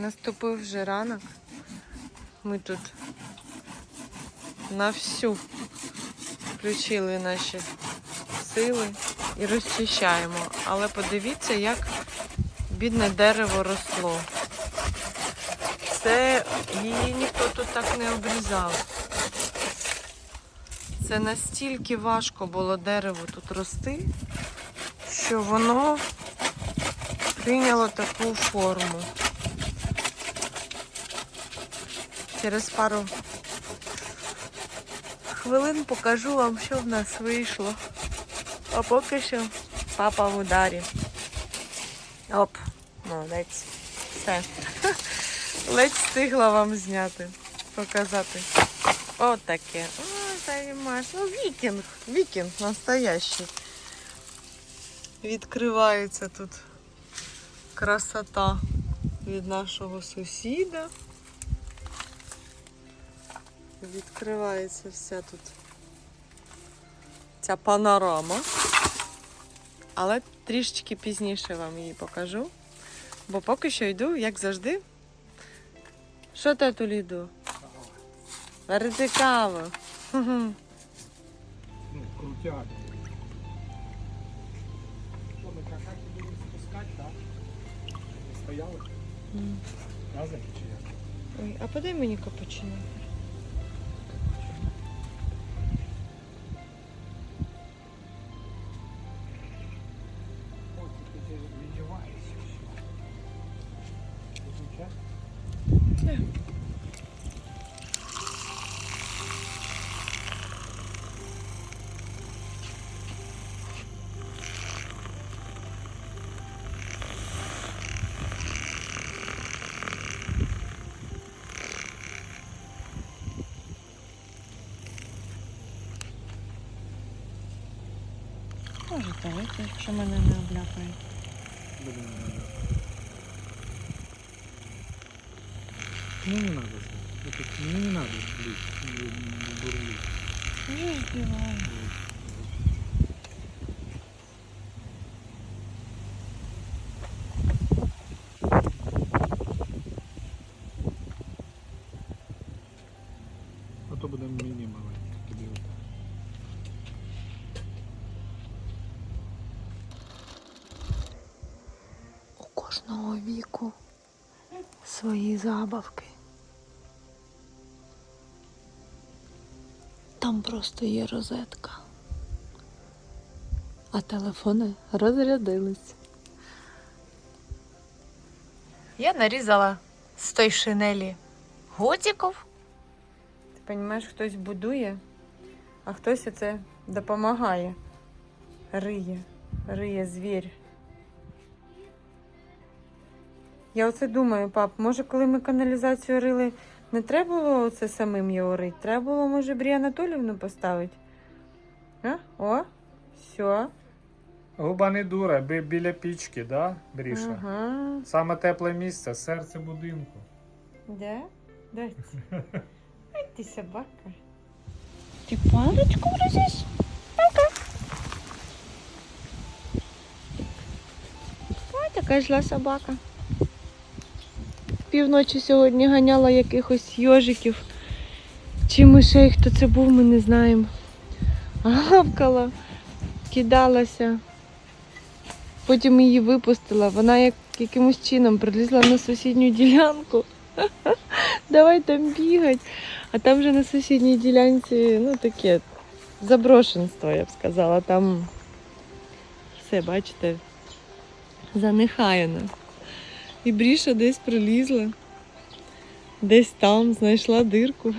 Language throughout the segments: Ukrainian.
Наступив вже ранок. Ми тут на всю включили наші сили і розчищаємо. Але подивіться, як бідне дерево росло. Це її ніхто тут так не обрізав. Це настільки важко було дереву тут рости, що воно прийняло таку форму. Через пару хвилин покажу вам, що в нас вийшло. А поки що папа в ударі. Оп, молодець. Все. Ледь встигла вам зняти, показати. Отаке. Ой, займаш. Ну, вікінг. Вікінг настоящий. Відкривається тут красота від нашого сусіда. Відкривається вся тут ця панорама. Але трішечки пізніше вам її покажу. Бо поки що йду, як завжди. Що ти тут йду? Варити каву. Ну, крутяк. Що, ми какаки будемо спускати, так? Стояли? Разом чи як? Ой, а подай мені капучино. Можете вийти, якщо мене не обляпає. Ну не надо. Это, ну не надо блин, бурлить. Не збиваю. А то буде мені маленьке. Тобі отак. У кожного віку свої забавки. Там просто є розетка. А телефони розрядились. Я нарізала з той шинелі готиків. Ти розумієш, хтось будує, а хтось оце допомагає. Риє, риє звір. Я оце думаю, пап, може, коли ми каналізацію рили, не треба було це самим його рити? Треба було, може, Брі Анатолівну поставити? А? О, все. Губа не дура, бі- біля пічки, да, Бріша? Ага. Саме тепле місце, серце будинку. Да? Дай. Ай, ти собака. Ти паличку грызешь? Ой, така зла собака. Півночі сьогодні ганяла якихось йожиків чи мишей, хто це був, ми не знаємо. Гавкала, кидалася. Потім її випустила. Вона як якимось чином прилізла на сусідню ділянку. Давай там бігать. А там вже на сусідній ділянці, ну таке заброшенство, я б сказала. Там все, бачите, занехаяно. І Бріша десь прилізла, десь там знайшла дирку.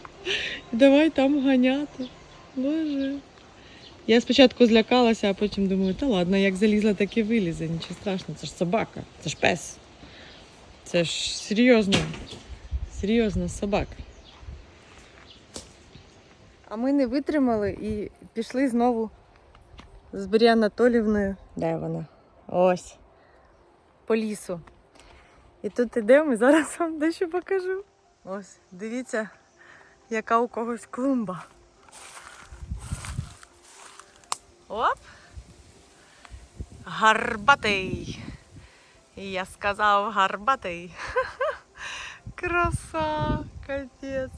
Давай там ганяти. Боже. Я спочатку злякалася, а потім думаю, та ладно, як залізла, так і вилізе, нічого страшного, це ж собака, це ж пес. Це ж серйозно. Серйозно, собака. А ми не витримали і пішли знову з Брі Анатолівною. Де вона? Ось. По лісу. І тут ідемо, і зараз вам дещо покажу. Ось, дивіться, яка у когось клумба. Оп! Гарбатий. Я сказав гарбатий. краса, капець.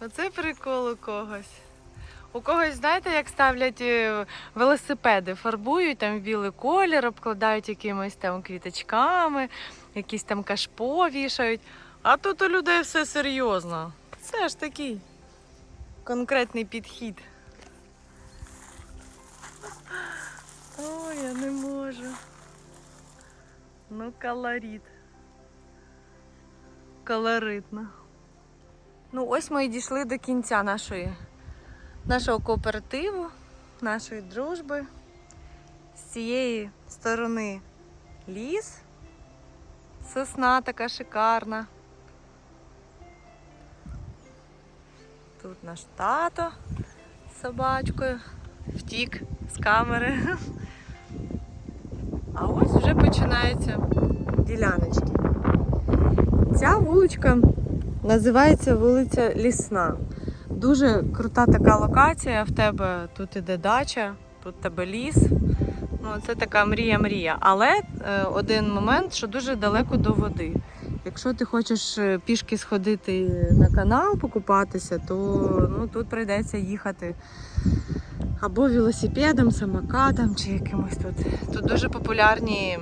Оце прикол у когось. У когось, знаєте, як ставлять е, велосипеди, фарбують там білий колір, обкладають якимись там квіточками, якісь там кашпо вішають. А тут у людей все серйозно. Це ж такий конкретний підхід. Ой, я не можу. Ну, колорит. Колоритно. Ну, ось ми і дійшли до кінця нашої, нашого кооперативу, нашої дружби. З цієї сторони ліс. Сосна така шикарна. Тут наш тато з собачкою втік з камери. А ось вже починаються діляночки. Ця вуличка називається вулиця Лісна. Дуже крута така локація. В тебе тут іде дача, тут тебе ліс. Ну, це така мрія-мрія. Але е, один момент, що дуже далеко до води. Якщо ти хочеш е, пішки сходити на канал, покупатися, то ну, тут прийдеться їхати або велосипедом, самокатом чи якимось тут. Тут дуже популярні,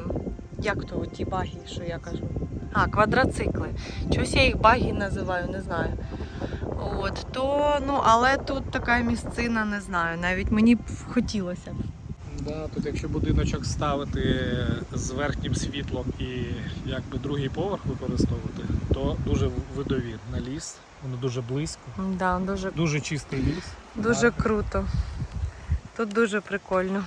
як то ті баги, що я кажу. А, квадроцикли. Чогось я їх баги називаю, не знаю. От, то, ну, але тут така місцина, не знаю. Навіть мені б хотілося. б. Да, тут якщо будиночок ставити з верхнім світлом і якби другий поверх використовувати, то дуже видові на ліс. Воно дуже близько, Да, дуже, дуже чистий ліс. дуже круто. Тут дуже прикольно.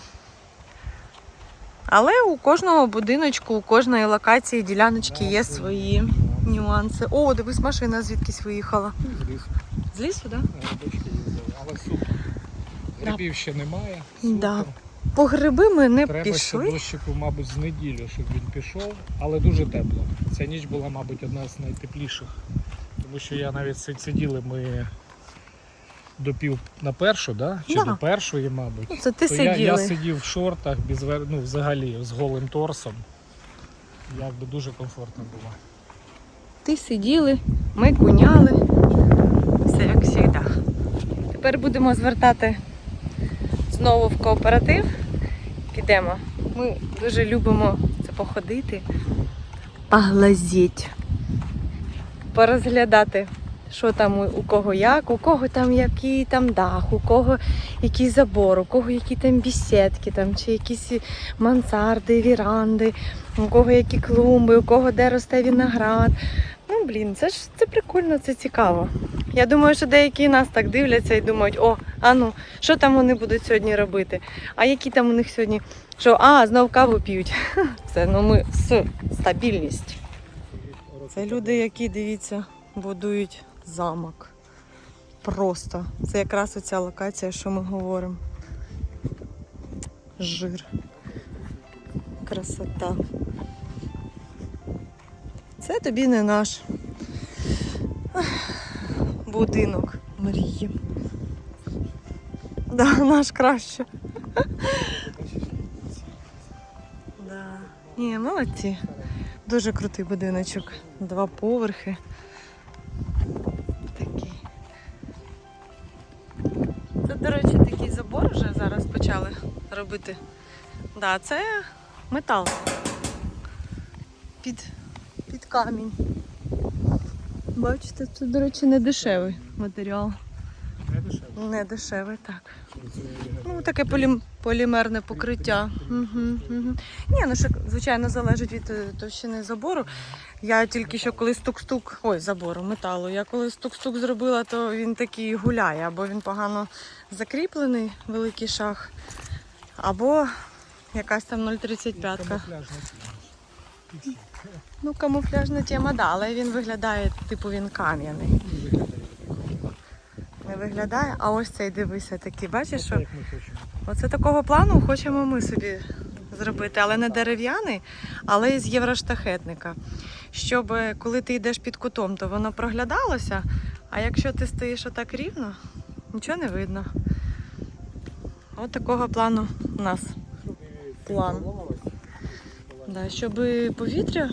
Але у кожного будиночку, у кожної локації, діляночки є свої нюанси. О, дивись, машина звідкись виїхала. З лісу. З лісу, так? Але супер. Грибів ще немає. Да. По гриби ми не Треба ще пішли. дощику, мабуть, з неділю, щоб він пішов, але дуже тепло. Ця ніч була, мабуть, одна з найтепліших. Тому що я навіть сиділи ми до пів на першу, да? чи Да. до першої, мабуть. Ну, Це ти То я, сиділи. я сидів в шортах, без, ну, взагалі з голим торсом. Якби дуже комфортно було. Ти сиділи, ми куняли. Все як завжди. Тепер будемо звертати знову в кооператив. Підемо. Ми дуже любимо це походити, поглазіть, порозглядати, що там у у кого як, у кого там який там дах, у кого який забор, у кого які там бісідки, там, чи якісь мансарди, віранди, у кого які клумби, у кого де росте виноград. Ну, блін, це ж це прикольно, це цікаво. Я думаю, що деякі нас так дивляться і думають, о, а ну, що там вони будуть сьогодні робити? А які там у них сьогодні? Що, а, знов каву п'ють. Все, ну ми з стабільність. Це люди, які, дивіться, будують замок. Просто. Це якраз оця локація, що ми говоримо. Жир. Красота. Це тобі не наш будинок мрії. Да, наш краще. Да. Ні, молодці. Дуже крутий будиночок. Два поверхи. Такий. Це, до речі, такий забор вже зараз почали робити. Да, це метал. Під, камінь. Бачите, це, до речі, не дешевий матеріал. Не дешево. Не дешевий, так. Ну, таке полі... полімерне покриття. Угу, угу. Ні, ну що, звичайно, залежить від е, товщини забору. Я тільки що коли стук-стук, ой, забору, металу. Я коли стук-стук зробила, то він такий гуляє, або він погано закріплений, великий шах, або якась там 0,35. Ну, камуфляжна тема, да, але він виглядає, типу він кам'яний. Не виглядає, а ось цей дивися такий, бачиш, що. Оце такого плану хочемо ми собі зробити, але не дерев'яний, але із євроштахетника. Щоб е, коли ти йдеш під кутом, то воно проглядалося, а якщо ти стоїш отак рівно, нічого не видно. От такого плану у нас. План. Да, щоб повітря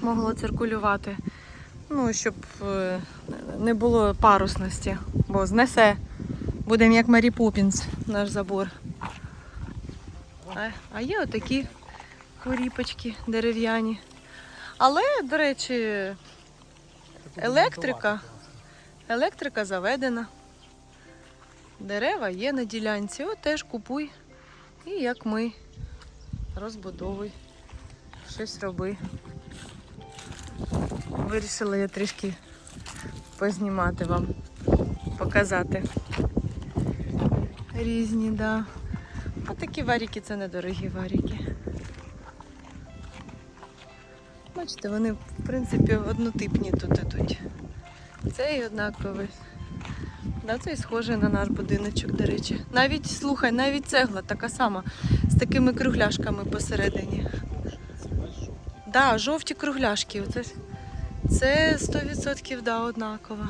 могло циркулювати, Ну, щоб е, не було парусності, бо знесе. Будемо як Марі Поппінс, наш забор. А, а є отакі коріпочки дерев'яні. Але, до речі, Електрика? електрика заведена. Дерева є на ділянці. От теж купуй. І як ми. Розбудовуй. Щось роби. Вирішила я трішки познімати вам, показати. Різні, да. А такі варіки це недорогі варіки. Бачите, вони, в принципі, однотипні тут ідуть. Цей однаковий. Да, цей схожий на наш будиночок, до речі. Навіть, слухай, навіть цегла така сама, з такими кругляшками посередині. Да, жовті кругляшки. Оце. Це 100% да, однаково.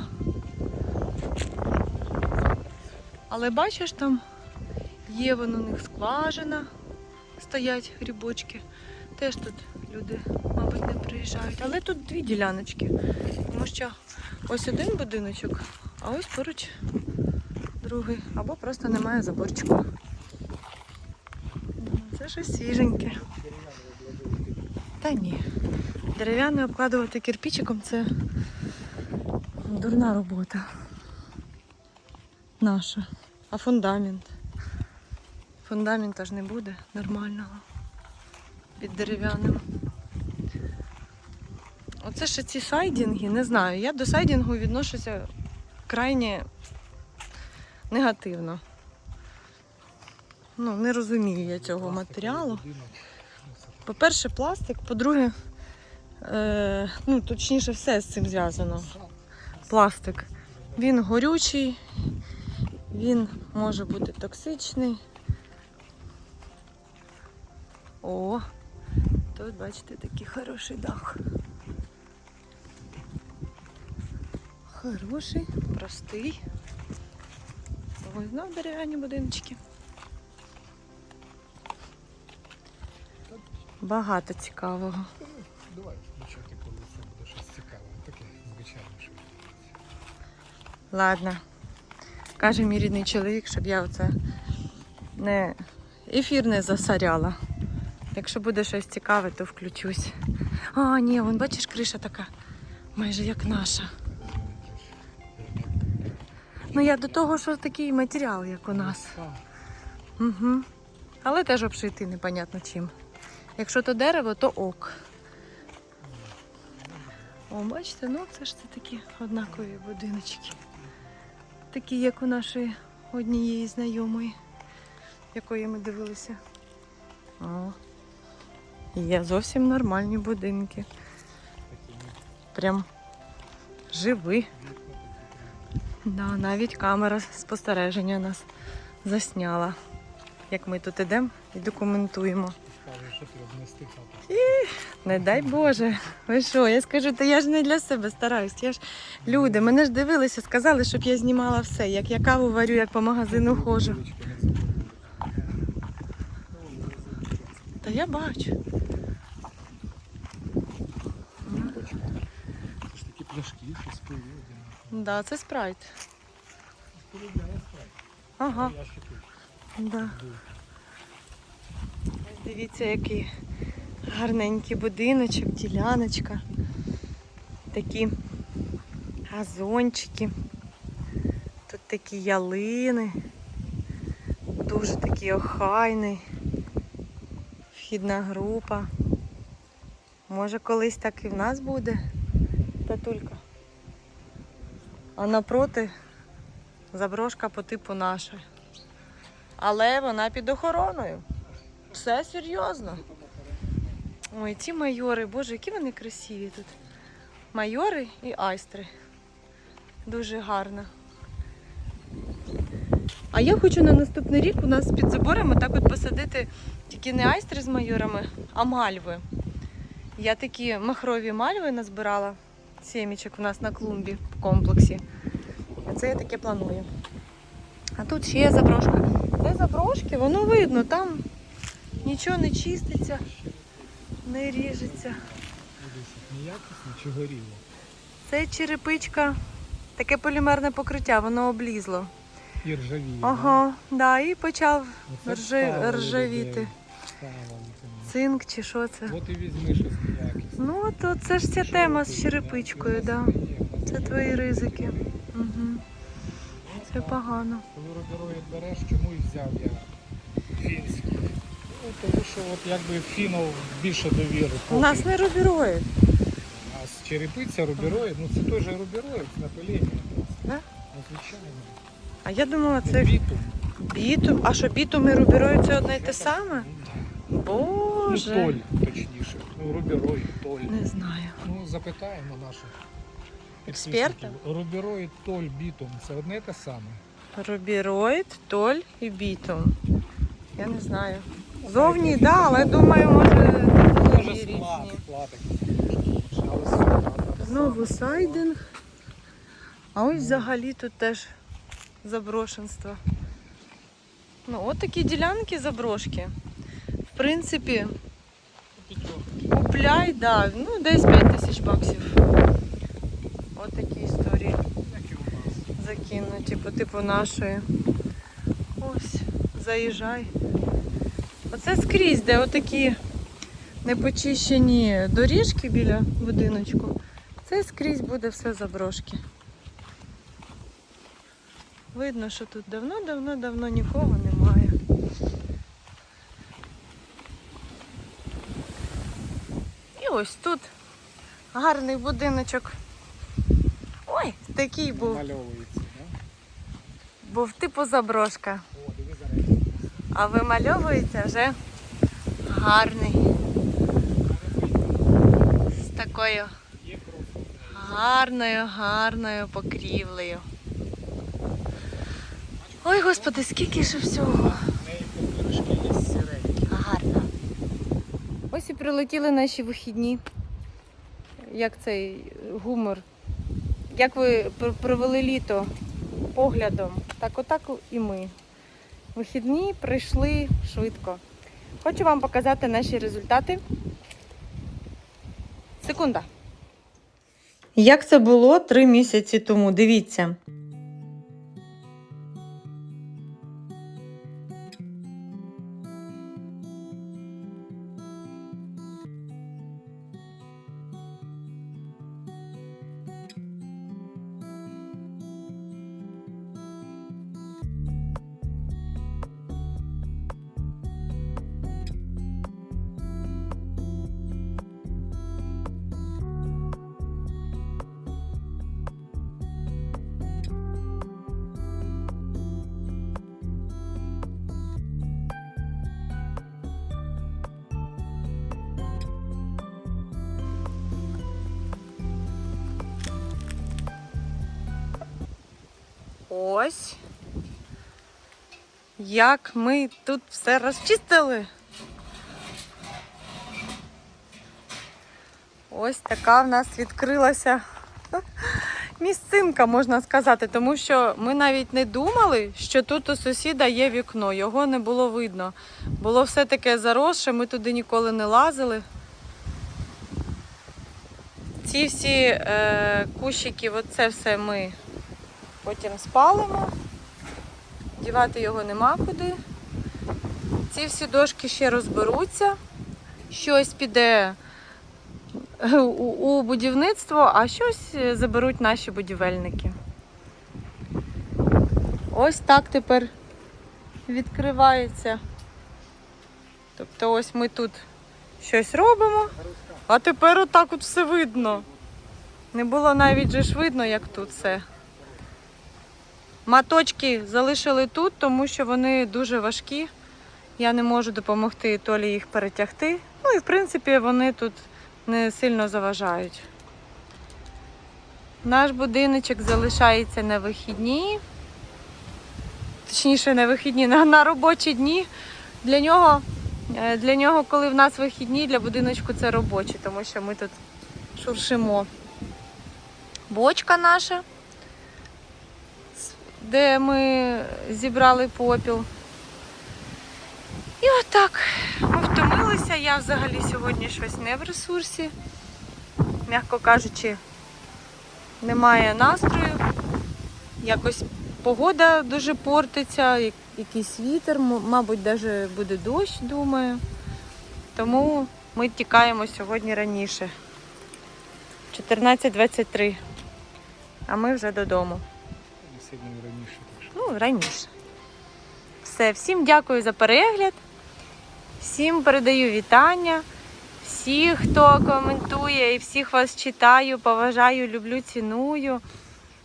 Але бачиш, там є вон у них скважина, стоять грибочки. Теж тут люди, мабуть, не приїжджають. Але тут дві діляночки. Тому що ось один будиночок, а ось поруч другий. Або просто немає заборчику. Це щось свіженьке. Та ні. Дерев'яне обкладувати кирпичиком це дурна робота. Наша. А фундамент. Фундамента ж не буде нормального. Під дерев'яним. Оце ще ці сайдінги, не знаю. Я до сайдінгу відношуся крайне негативно. Ну, не розумію я цього матеріалу. По-перше, пластик, по-друге, е, ну, точніше, все з цим зв'язано. Пластик. Він горючий, він може бути токсичний. О, тут, бачите, такий хороший дах. Хороший, простий. Ось знов дерев'яні будиночки. Багато цікавого. Давай включати, коли це буде щось цікаве. Таке звичайне, що Ладно. Каже мій рідний чоловік, щоб я оце не ефір не засоряла. Якщо буде щось цікаве, то включусь. А, ні, вон бачиш, криша така, майже як наша. Ну я до того, що такий матеріал, як у нас. Угу. Але теж обшитий непонятно чим. Якщо то дерево, то ок. О, бачите, ну це ж це такі однакові будиночки. Такі, як у нашої однієї знайомої, якої ми дивилися. О, є зовсім нормальні будинки. Прям живі. Да, навіть камера спостереження нас засняла. Як ми тут ідемо і документуємо. Хату. Не дай Боже. Ви що? Я скажу, то я ж не для себе стараюсь. Я ж люди, мене ж дивилися, сказали, щоб я знімала все. Як я каву варю, як по магазину ходжу. Та я бачу. Це ж такі пляшки, щось пиво. Да, це спрайт. Ага, да. Дивіться, який гарненький будиночок, діляночка. Такі газончики. Тут такі ялини. Дуже такий охайний. Вхідна група. Може колись так і в нас буде татулька. А напроти заброшка по типу нашої. Але вона під охороною. Все серйозно. Ой, ці майори, боже, які вони красиві тут. Майори і айстри. Дуже гарно. А я хочу на наступний рік у нас під заборами так от посадити тільки не айстри з майорами, а мальви. Я такі махрові мальви назбирала сімічок у нас на клумбі в комплексі. Це я таке планую. А тут ще є заброшка. Де заброшки, воно видно, там нічого не чиститься, не ріжеться. Дивись, Неякісно чи горіло? Це черепичка, таке полімерне покриття, воно облізло. І ржавіє. Ага, да, і почав ржавіти. це. цинк чи що це. От і візьми щось якісне. Ну, то це ж ця тема з черепичкою, да. Це твої ризики. Угу. Це погано. Коли робіроїд береш, чому і взяв я фінський? Ну, тому що от якби фінов більше довіри. У нас не рубіроїд. А з черепиця рубіроїд, ну це же рубіроїд з напилення. Да? Ну, звичайно. А я думала, Це це бітум. бітум. А що бітум і рубіроїд це одне й те саме? Ну, Боже. толь. Ну, рубіроїд, толь. Не знаю. Ну, запитаємо наших Експерта? Рубіроїд, толь, бітум це одне те саме. Рубіроїд, толь і бітум. Я не знаю. Зовні, так, да, але думаю, може Може склад, склад. Знову сайдинг. А ось взагалі тут теж заброшенство. Ну, от такі ділянки заброшки. В принципі. Купляй, да, ну десь 5 тисяч баксів. От такі історії закинуті по типу нашої. Ось, заїжджай. Оце скрізь, де отакі непочищені доріжки біля будиночку. Це скрізь буде все заброшки. Видно, що тут давно-давно-давно нікого немає. І ось тут гарний будиночок. Ой, такий був. Мальовується, да? Був типу заброшка. О, диви зараз. А вимальовується вже гарний. З такою гарною, гарною покрівлею. Ой, господи, скільки ж всього. В неї покришки є сіренькі. Гарно. Ось і прилетіли наші вихідні. Як цей гумор. Як ви провели літо поглядом, так отак і ми. Вихідні прийшли швидко. Хочу вам показати наші результати. Секунда. Як це було три місяці тому? Дивіться. Ось. Як ми тут все розчистили. Ось така в нас відкрилася місцинка, можна сказати, тому що ми навіть не думали, що тут у сусіда є вікно. Його не було видно. Було все таке заросше, ми туди ніколи не лазили. Ці всі е, кущики, оце все ми потім спалимо. Дівати його нема куди. Ці всі дошки ще розберуться. Щось піде у, будівництво, а щось заберуть наші будівельники. Ось так тепер відкривається. Тобто ось ми тут щось робимо, а тепер отак от все видно. Не було навіть же ж видно, як тут все. Маточки залишили тут, тому що вони дуже важкі. Я не можу допомогти Толі їх перетягти. Ну і в принципі вони тут не сильно заважають. Наш будиночок залишається на вихідні. Точніше, на вихідні, на, на робочі дні. Для нього, е, для нього, коли в нас вихідні, для будиночку це робочі, тому що ми тут шуршимо. Бочка наша де ми зібрали попіл. І отак ми втомилися. Я взагалі сьогодні щось не в ресурсі. М'яко кажучи, немає настрою. Якось погода дуже портиться, якийсь вітер, мабуть, навіть буде дощ, думаю. Тому ми тікаємо сьогодні раніше. 14.23. А ми вже додому. Сильно раніше. Так що. Ну, раніше. Все, всім дякую за перегляд. Всім передаю вітання. Всіх, хто коментує і всіх вас читаю, поважаю, люблю, ціную.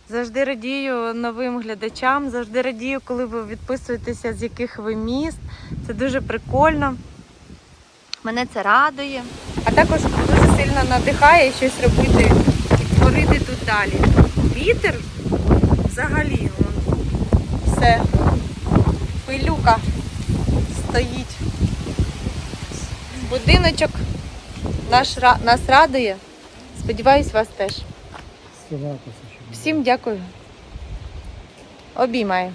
Завжди радію новим глядачам, завжди радію, коли ви відписуєтеся, з яких ви міст. Це дуже прикольно. Мене це радує. А також дуже сильно надихає щось робити і творити тут далі. Вітер взагалі он, все. Пилюка стоїть. Будиночок наш, нас радує. Сподіваюсь, вас теж. Всім дякую. Обіймаю.